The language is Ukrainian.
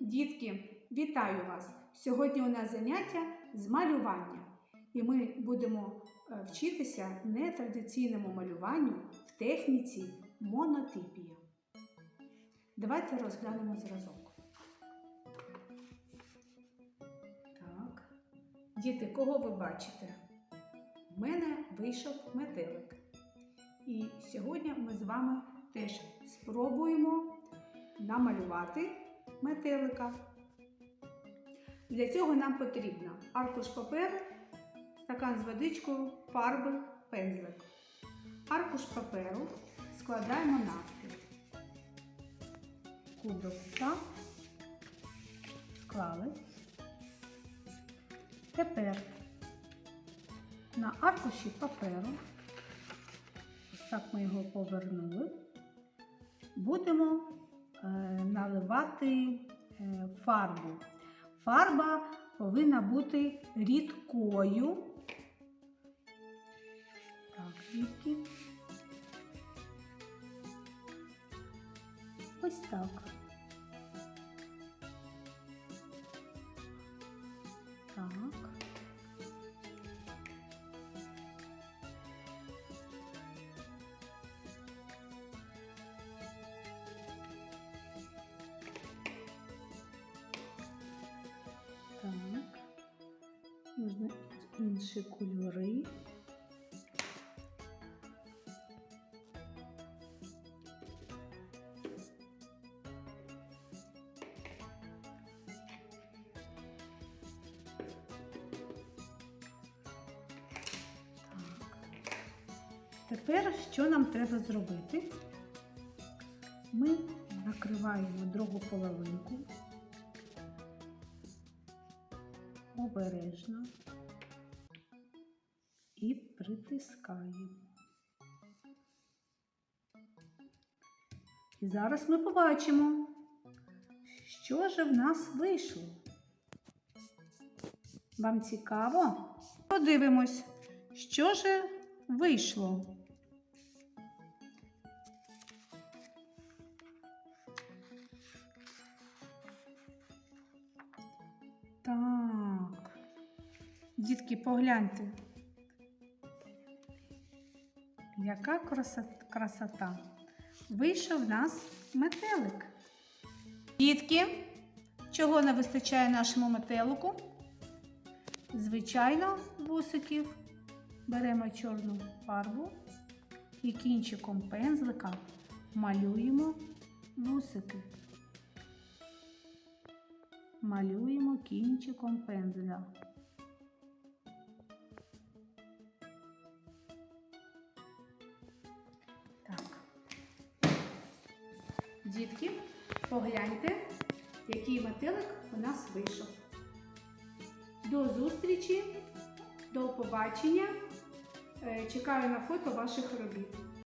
Дітки, вітаю вас! Сьогодні у нас заняття з малювання. І ми будемо е, вчитися нетрадиційному малюванню в техніці монотипія. Давайте розглянемо зразок. Так. Діти, кого ви бачите? У мене вийшов метелик. І сьогодні ми з вами теж спробуємо намалювати метелика. Для цього нам потрібно аркуш паперу, стакан з водичкою, фарби, пензлик. Аркуш паперу складаємо навпіл. Кубик так. Склали. Тепер на аркуші паперу, ось так ми його повернули, будемо наливати е, фарбу. Фарба повинна бути рідкою. Так, рідкі. Ось. Так. Можна інші кольори. Тепер що нам треба зробити? Ми накриваємо другу половинку обережно і притискаємо. І зараз ми побачимо, що же в нас вийшло. Вам цікаво? Подивимось, що же вийшло. Так. Дітки, погляньте. Яка красота. Вийшов в нас метелик. Дітки, чого не вистачає нашому метелику? Звичайно, вусиків. Беремо чорну фарбу і кінчиком пензлика малюємо вусики. Малюємо кінчиком пензля. Дітки, погляньте, який метелик у нас вийшов. До зустрічі, до побачення. Е, Чекаю на фото ваших робіт.